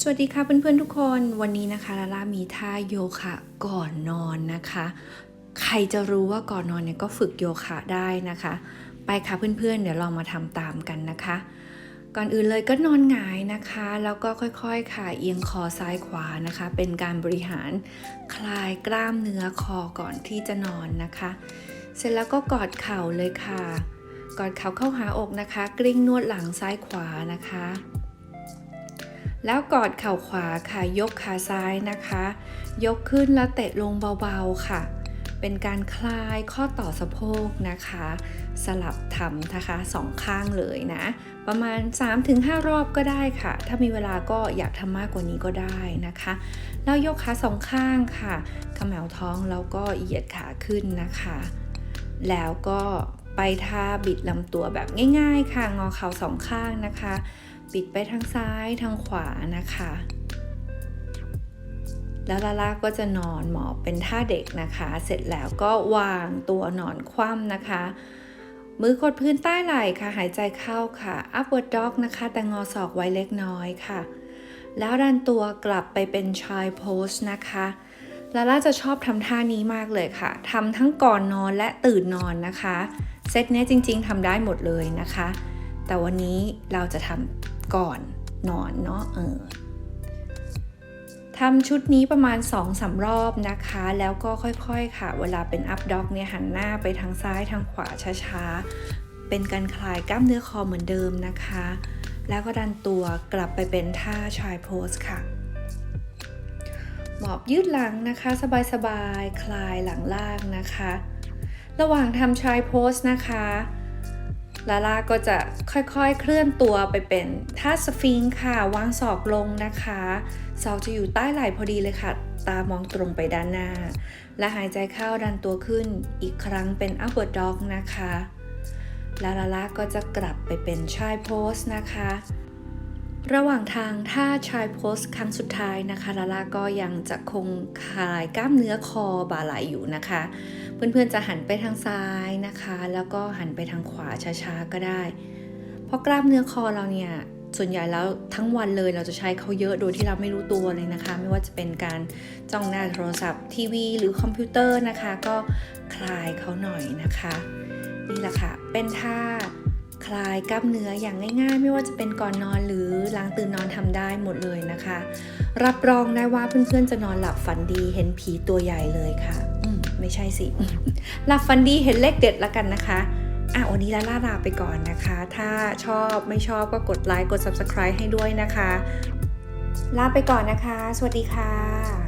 สวัสดีค่ะเพื่อนๆทุกคนวันนี้นะคะลาลามีท่าโยคะก่อนนอนนะคะ ใครจะรู้ว่าก่อนนอนเนี่ยก็ฝึกโยคะได้นะคะ ไปค่ะเพื่อนๆ เดี๋ยวลองมาทำตามกันนะคะ ก่อนอื่นเลยก็นอนหงายนะคะ แล้วก็ค่อยๆค่ะเอียงคอซ้ายขวานะคะ เป็นการบริหารคลายกล้ามเนื้อคอก่อนที่จะนอนนะคะ เสร็จแล้วก็กอดเข่าเลยค่ะ กอดเข่าเข้าหาอกนะคะ กลิ้งนวดหลังซ้ายขวานะคะ แล้วกอดเข่าขวาค่ะ ยกขาซ้ายนะคะ ยกขึ้นแล้วเตะลงเบาๆค่ะ เป็นการคลายข้อต่อสะโพกนะคะ สลับทำนะคะสองข้างเลยนะ ประมาณ 3-5 รอบก็ได้ค่ะ ถ้ามีเวลาก็อยากทำมากกว่านี้ก็ได้นะคะ แล้วยกขาสองข้างค่ะขมวท้องแล้วก็เหยียดขาขึ้นนะคะ แล้วก็ไปท่าบิดลำตัวแบบง่าย ๆ ค่ะ งอเข่าสองข้างนะคะ บิดไปทางซ้ายทางขวานะคะ แล้วลาล่าก็จะนอนหมอบเป็นท่าเด็กนะคะ เสร็จแล้วก็วางตัวนอนคว่ำนะคะ มือกดพื้นใต้ไหล่ค่ะ หายใจเข้าค่ะ upward dog นะคะ แต่งอศอกไว้เล็กน้อยค่ะ แล้วดันตัวกลับไปเป็น child pose นะคะลาล่าจะชอบทำท่านี้มากเลยค่ะทำทั้งก่อนนอนและตื่นนอนนะคะ เซตนี้จริงๆทำได้หมดเลยนะคะ แต่วันนี้เราจะทำ ก่อนนอนเนาะเออทำชุดนี้ประมาณ 2-3รอบนะคะ แล้วก็ค่อยๆค่ะ เวลาเป็น up dog เนี่ยหันหน้าไปทางซ้ายทางขวาช้าๆ เป็นการคลายกล้ามเนื้อคอเหมือนเดิมนะคะ แล้วก็ดันตัวกลับไปเป็นท่าชายโพสค่ะ หมอบยืดหลังนะคะ สบายๆ คลายหลังล่างนะคะ ระหว่างทำชายโพสนะคะ ลาล่าก็จะค่อยๆเคลื่อนตัวไปเป็นท่าสฟิงค์ค่ะวางศอกลงนะคะศอกจะอยู่ใต้ไหล่พอดีเลยค่ะ ตามองตรงไปด้านหน้า และหายใจเข้าดันตัวขึ้นอีกครั้งเป็น upward dog นะคะ แล้วลาล่าก็จะกลับไปเป็นชายโพสนะคะ ระหว่างทางถ้าชายโพสครั้งสุดท้ายนะคะลาลาก็ยังจะคงคลายกล้ามเนื้อคอบ่าไหลอยู่นะคะ เพื่อนๆจะหันไปทางซ้ายนะคะ แล้วก็หันไปทางขวาช้าๆก็ได้ เพราะกล้ามเนื้อคอเราเนี่ยส่วนใหญ่แล้วทั้งวันเลยเราจะใช้เขาเยอะโดยที่เราไม่รู้ตัวเลยนะคะ ไม่ว่าจะเป็นการจ้องหน้าโทรศัพท์ทีวี หรือคอมพิวเตอร์นะคะ ก็คลายเขาหน่อยนะคะ นี่แหละค่ะ เป็นท่า คลายกล้ามเนื้ออย่างง่าย ๆ ไม่ว่าจะเป็นก่อนนอนหรือหลังตื่นนอนทำได้หมดเลยนะคะ รับรองได้ว่าเพื่อนๆจะนอนหลับฝันดีเห็นผีตัวใหญ่เลยค่ะอืไม่ใช่สิ หลับฝันดีเห็นเลขเด็ดแล้วกันนะคะอะวันนี้ลาล่าลาไปก่อนนะคะ ถ้าชอบไม่ชอบก็กดไลค์กด subscribe ให้ด้วยนะคะ ลาไปก่อนนะคะ สวัสดีค่ะ